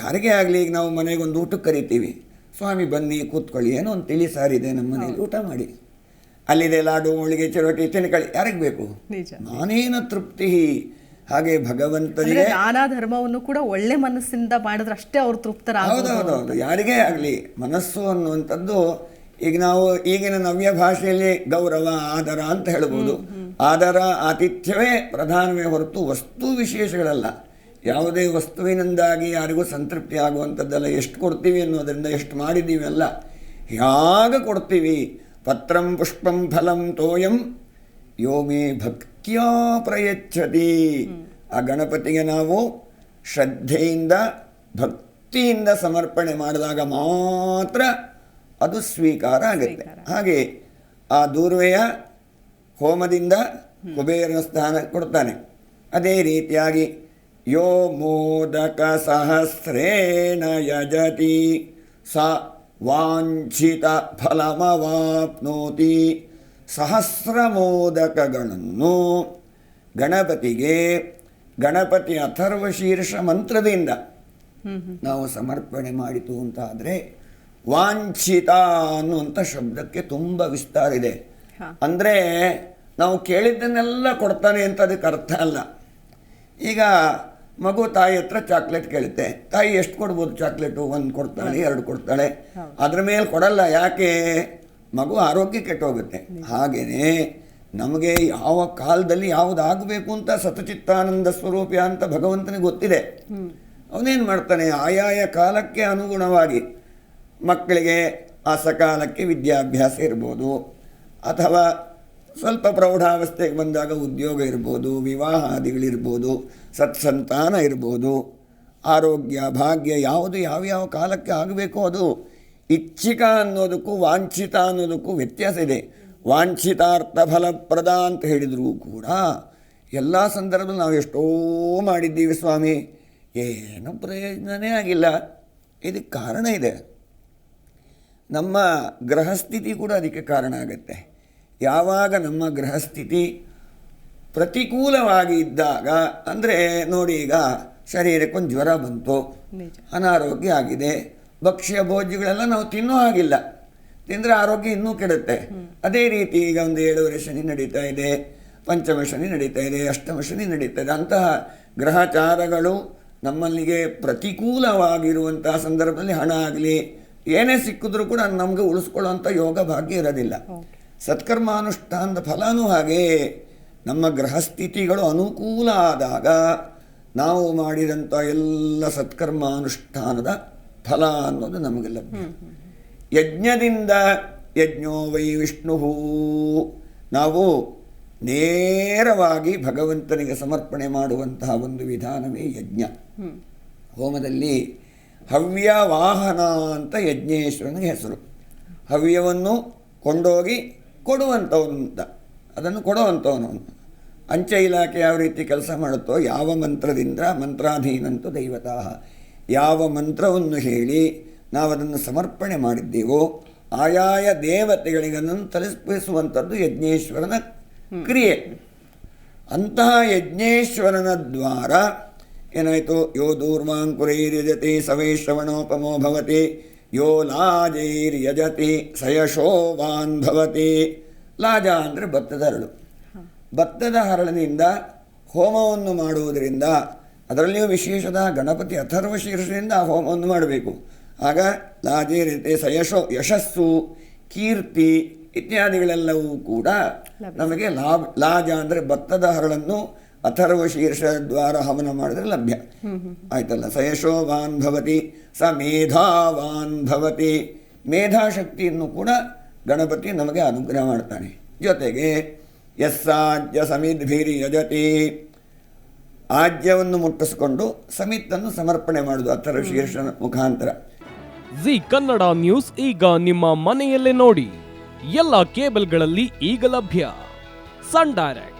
ಯಾರಿಗೇ ಆಗಲಿ ಈಗ ನಾವು ಮನೆಗೆ ಒಂದು ಊಟಕ್ಕೆ ಕರಿತೀವಿ. ಸ್ವಾಮಿ ಬನ್ನಿ ಕೂತ್ಕೊಳ್ಳಿ ಏನೋ ಒಂದು ತಿಳಿ ಸಾರಿದೆ ನಮ್ಮ ಮನೇಲಿ ಊಟ ಮಾಡಿ. ಅಲ್ಲಿದೆ ಲಾಡು ಹೋಳಿಗೆ ಚಿರೋಟಿ ತಿನ್ಕೊಳ್ಳಿ ಯಾರಿಗೆ ಬೇಕು? ನಾನೇನ ತೃಪ್ತಿ? ಹಾಗೆ ಭಗವಂತನಿಗೆ ನಾನಾ ಧರ್ಮವನ್ನು ಕೂಡ ಒಳ್ಳೆ ಮನಸ್ಸಿಂದ ಮಾಡಿದ್ರೆ ಅಷ್ಟೇ ಅವ್ರು ತೃಪ್ತರ ಹೌದೌದೌದು ಯಾರಿಗೇ ಆಗಲಿ? ಮನಸ್ಸು ಅನ್ನುವಂಥದ್ದು ಈಗ ನಾವು ಈಗಿನ ನವ್ಯ ಭಾಷೆಯಲ್ಲಿ ಗೌರವ ಆದರ ಅಂತ ಹೇಳ್ಬೋದು. ಆದರ ಆತಿಥ್ಯವೇ ಪ್ರಧಾನವೇ ಹೊರತು ವಸ್ತು ವಿಶೇಷಗಳಲ್ಲ. ಯಾವುದೇ ವಸ್ತುವಿನಿಂದಾಗಿ ಯಾರಿಗೂ ಸಂತೃಪ್ತಿ ಆಗುವಂಥದ್ದೆಲ್ಲ ಎಷ್ಟು ಕೊಡ್ತೀವಿ ಅನ್ನೋದರಿಂದ ಎಷ್ಟು ಮಾಡಿದ್ದೀವಿ ಅಲ್ಲ ಹೇಗೆ ಕೊಡ್ತೀವಿ? ಪತ್ರಂ ಪುಷ್ಪಂ ಫಲಂ ತೋಯಂ ಯೋ ಮೇ ಭಕ್ತಿಯ ಪ್ರಯಚ್ಛತಿ. ಆ ಗಣಪತಿಗೆ ನಾವು ಶ್ರದ್ಧೆಯಿಂದ ಭಕ್ತಿಯಿಂದ ಸಮರ್ಪಣೆ ಮಾಡಿದಾಗ ಮಾತ್ರ ಅದು ಸ್ವೀಕಾರ ಆಗುತ್ತೆ. ಹಾಗೆ ಆ ದೂರ್ವೆಯ ಹೋಮದಿಂದ ಕುಬೇರನ ಸ್ಥಾನ ಕೊಡ್ತಾನೆ. ಅದೇ ರೀತಿಯಾಗಿ ಯೋ ಮೋದಕ ಸಹಸ್ರೇಣ ಯಜತಿ ಸ ವಾಂಛಿತ ಫಲಮವಾಪ್ನೋತಿ ಸಹಸ್ರ ಮೋದಕಗಳನ್ನು ಗಣಪತಿಗೆ ಗಣಪತಿ ಅಥರ್ವಶೀರ್ಷ ಮಂತ್ರದಿಂದ ನಾವು ಸಮರ್ಪಣೆ ಮಾಡಿತು ಅಂತ ಆದರೆ ವಾಂಛಿತ ಅನ್ನುವಂಥ ಶಬ್ದಕ್ಕೆ ತುಂಬ ವಿಸ್ತಾರ ಇದೆ. ಅಂದರೆ ನಾವು ಕೇಳಿದ್ದನ್ನೆಲ್ಲ ಕೊಡ್ತಾನೆ ಅಂತ ಅದಕ್ಕೆ ಅರ್ಥ ಅಲ್ಲ. ಈಗ ಮಗು ತಾಯಿ ಹತ್ರ ಚಾಕ್ಲೇಟ್ ಕೇಳುತ್ತೆ. ತಾಯಿ ಎಷ್ಟು ಕೊಡ್ಬೋದು ಚಾಕ್ಲೇಟು ಒಂದು ಕೊಡ್ತಾಳೆ ಎರಡು ಕೊಡ್ತಾಳೆ. ಅದ್ರ ಮೇಲೆ ಕೊಡಲ್ಲ. ಯಾಕೆ? ಮಗು ಆರೋಗ್ಯ ಕೆಟ್ಟೋಗುತ್ತೆ. ಹಾಗೆಯೇ ನಮಗೆ ಯಾವ ಕಾಲದಲ್ಲಿ ಯಾವ್ದು ಆಗಬೇಕು ಅಂತ ಸತಚಿತ್ತಾನಂದ ಸ್ವರೂಪ ಅಂತ ಭಗವಂತನಿಗೆ ಗೊತ್ತಿದೆ. ಅವನೇನು ಮಾಡ್ತಾನೆ? ಆಯಾಯ ಕಾಲಕ್ಕೆ ಅನುಗುಣವಾಗಿ ಮಕ್ಕಳಿಗೆ ಆ ಸಕಾಲಕ್ಕೆ ವಿದ್ಯಾಭ್ಯಾಸ ಇರ್ಬೋದು. ಅಥವಾ ಸ್ವಲ್ಪ ಪ್ರೌಢಾವಸ್ಥೆಗೆ ಬಂದಾಗ ಉದ್ಯೋಗ ಇರ್ಬೋದು, ವಿವಾಹಾದಿಗಳಿರ್ಬೋದು, ಸತ್ಸಂತಾನ ಇರ್ಬೋದು, ಆರೋಗ್ಯ, ಭಾಗ್ಯ, ಯಾವುದು ಯಾವ್ಯಾವ ಕಾಲಕ್ಕೆ ಆಗಬೇಕೋ ಅದು ಇಚ್ಛಿಕ ಅನ್ನೋದಕ್ಕೂ ವಾಂಛಿತ ಅನ್ನೋದಕ್ಕೂ ವ್ಯತ್ಯಾಸ ಇದೆ. ವಾಂಛಿತಾರ್ಥ ಫಲಪ್ರದ ಅಂತ ಹೇಳಿದರೂ ಕೂಡ ಎಲ್ಲ ಸಂದರ್ಭದಲ್ಲಿ ನಾವು ಎಷ್ಟೋ ಮಾಡಿದ್ದೀವಿ ಸ್ವಾಮಿ. ಏನೂ ಪ್ರಯೋಜನವೇ ಆಗಿಲ್ಲ. ಇದಕ್ಕೆ ಕಾರಣ ಇದೆ. ನಮ್ಮ ಗ್ರಹಸ್ಥಿತಿ ಕೂಡ ಅದಕ್ಕೆ ಕಾರಣ ಆಗುತ್ತೆ. ಯಾವಾಗ ನಮ್ಮ ಗ್ರಹಸ್ಥಿತಿ ಪ್ರತಿಕೂಲವಾಗಿ ಇದ್ದಾಗ ಅಂದರೆ ನೋಡಿ ಈಗ ಶರೀರಕ್ಕೊಂದು ಜ್ವರ ಬಂತು ಅನಾರೋಗ್ಯ ಆಗಿದೆ ಭಕ್ಷ್ಯ ಭೋಜ್ಯಗಳೆಲ್ಲ ನಾವು ತಿನ್ನೋ ಹಾಗಿಲ್ಲ. ತಿಂದರೆ ಆರೋಗ್ಯ ಇನ್ನೂ ಕೆಡುತ್ತೆ. ಅದೇ ರೀತಿ ಈಗ ಒಂದು ಏಳುವರೆ ಶನಿ ನಡೀತಾ ಇದೆ ಪಂಚಮ ಶನಿ ನಡೀತಾ ಇದೆ ಅಷ್ಟಮ ಶನಿ ನಡೀತಾ ಇದೆ ಅಂತಹ ಗ್ರಹಚಾರಗಳು ನಮ್ಮಲ್ಲಿಗೆ ಪ್ರತಿಕೂಲವಾಗಿರುವಂತಹ ಸಂದರ್ಭದಲ್ಲಿ ಹಣ ಆಗಲಿ ಏನೇ ಸಿಕ್ಕಿದ್ರೂ ಕೂಡ ನಮಗೆ ಉಳಿಸ್ಕೊಳ್ಳೋಂಥ ಯೋಗ ಭಾಗ್ಯ ಇರೋದಿಲ್ಲ. ಸತ್ಕರ್ಮಾನುಷ್ಠಾನದ ಫಲನೂ ಹಾಗೆ. ನಮ್ಮ ಗ್ರಹಸ್ಥಿತಿಗಳು ಅನುಕೂಲ ಆದಾಗ ನಾವು ಮಾಡಿದಂಥ ಎಲ್ಲ ಸತ್ಕರ್ಮಾನುಷ್ಠಾನದ ಫಲ ಅನ್ನೋದು ನಮಗೆ ಲಭ್ಯ. ಯಜ್ಞದಿಂದ ಯಜ್ಞೋ ವೈ ವಿಷ್ಣು ನಾವು ನೇರವಾಗಿ ಭಗವಂತನಿಗೆ ಸಮರ್ಪಣೆ ಮಾಡುವಂತಹ ಒಂದು ವಿಧಾನವೇ ಯಜ್ಞ. ಹೋಮದಲ್ಲಿ ಹವ್ಯ ವಾಹನ ಅಂತ ಯಜ್ಞೇಶ್ವರನಿಗೆ ಹೆಸರು. ಹವ್ಯವನ್ನು ಕೊಂಡೋಗಿ ಕೊಡುವಂಥವನು ಅಂತ ಅದನ್ನು ಕೊಡುವಂಥವನು. ಅಂಚೆ ಇಲಾಖೆ ಯಾವ ರೀತಿ ಕೆಲಸ ಮಾಡುತ್ತೋ ಯಾವ ಮಂತ್ರದಿಂದ ಮಂತ್ರಾಧೀನಂತೂ ದೈವತಾ ಯಾವ ಮಂತ್ರವನ್ನು ಹೇಳಿ ನಾವು ಅದನ್ನು ಸಮರ್ಪಣೆ ಮಾಡಿದ್ದೀವೋ ಆಯಾಯ ದೇವತೆಗಳಿಗೆ ಅದನ್ನು ತಲುಪಿಸುವಂಥದ್ದು ಯಜ್ಞೇಶ್ವರನ ಕ್ರಿಯೆ. ಅಂತಹ ಯಜ್ಞೇಶ್ವರನ ದ್ವಾರ ಏನಾಯಿತು? ಯೋ ದೂರ್ವಾಂಕುರೈರ್ಯಜತೆ ಸವೇ ಶ್ರವಣೋಪಮೋ ಭವತಿ. ಯೋ ಲಾಜೈರ್ಯಜತಿ ಸಯಶೋವಾನ್ ಭವತಿ ಲಾಜ ಅಂದರೆ ಭತ್ತದ ಹರಳು. ಭತ್ತದ ಹರಳಿನಿಂದ ಹೋಮವನ್ನು ಮಾಡುವುದರಿಂದ ಅದರಲ್ಲಿಯೂ ವಿಶೇಷದ ಗಣಪತಿ ಅಥರ್ವ ಶೀರ್ಷದಿಂದ ಆ ಹೋಮವನ್ನು ಮಾಡಬೇಕು. ಆಗ ಲಾಜೇರಿತೆ ಸಯಶೋ ಯಶಸ್ಸು ಕೀರ್ತಿ ಇತ್ಯಾದಿಗಳೆಲ್ಲವೂ ಕೂಡ ನಮಗೆ ಲಾಭ ಲಾಜ ಅಂದರೆ ಭತ್ತದ ಹರಳನ್ನು ಅಥರ್ವ ಶೀರ್ಷ ದ್ವಾರ ಹವನ ಮಾಡಿದ್ರೆ ಲಭ್ಯ. ಆಯ್ತಲ್ಲ? ಸಯಶೋವಾನ್ ಭವತಿ ಸ ಮೇಧಾವಾನ್ ಭವತಿ. ಮೇಧಾಶಕ್ತಿಯನ್ನು ಕೂಡ ಗಣಪತಿ ನಮಗೆ ಅನುಗ್ರಹ ಮಾಡ್ತಾನೆ. ಜೊತೆಗೆ ಯಸ್ಸಾಜ್ಯ ಸಮಿದ್ಭೀರಿ ಯಜತಿ. ಆಜ್ಯವನ್ನು ಮುಟ್ಟಿಸಿಕೊಂಡು ಸಮಿತನ್ನು ಸಮರ್ಪಣೆ ಮಾಡುವುದು ಅಥರ್ವ ಶೀರ್ಷ ಮುಖಾಂತರ. ಜಿ ಕನ್ನಡ ನ್ಯೂಸ್ ಈಗ ನಿಮ್ಮ ಮನೆಯಲ್ಲೇ ನೋಡಿ. ಎಲ್ಲ ಕೇಬಲ್ಗಳಲ್ಲಿ ಈಗ ಲಭ್ಯ. Sun Direct.